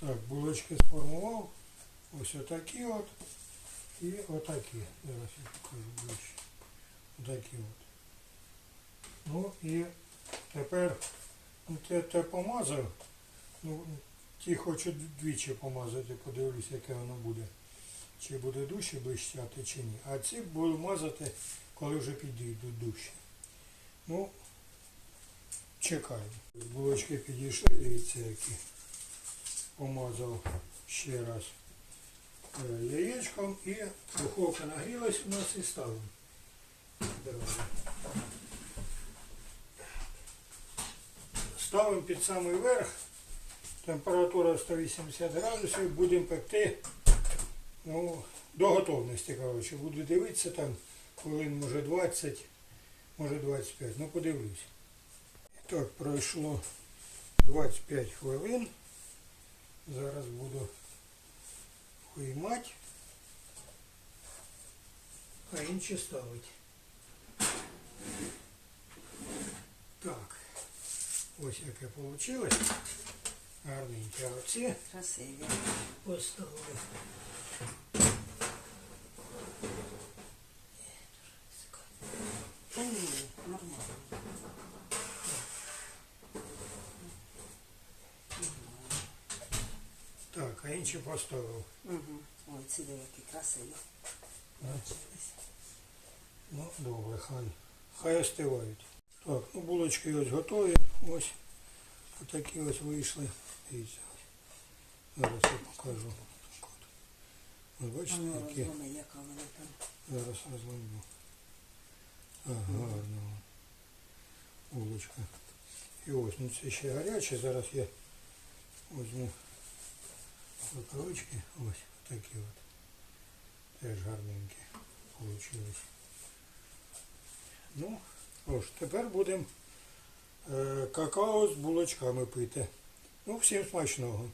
Так, булочки сформував. Ось отакі от. І отакі. Зараз я покажу ближче. Отакі от. Ну і тепер ну, те, те помазав. Ну, ті хочу двічі помазати, подивлюсь, яке воно буде. Чи буде дужче блищати, чи ні. А ці буду мазати, коли вже підійдуть дужче. Ну, чекаю. Булочки підійшли, дивіться, які помазав ще раз е, яєчком і духовка нагрілась у нас і ставимо. Ставимо під самий верх. Температура 180 градусів. Будемо пекти ну, до готовності. Коротше. Буду дивитися там хвилин, може 20, може 25. Ну подивлюсь. Так, пройшло 25 хвилин. Зараз буду виймати, а інші ставити. Так, ось яке вийшло. Гарненьке. А оці Красиві. поставили. А інші поставив. Угу. Ой, ці деякі красиві. Получились. Ну, добре, хай. Хай остивають. Так, ну булочки ось готові. Ось отакі ось вийшли. Дивіться. Зараз я покажу. Так от. Ви бачите, Воно які? розуміє, яка вона там. Зараз розламлю. Ага, гарно. Булочка. І ось, ну це ще гаряче. Зараз я візьму рукавички. Ось такі от. Теж гарненькі получились. Ну, ось, тепер будемо е, какао з булочками пити. Ну, всім смачного.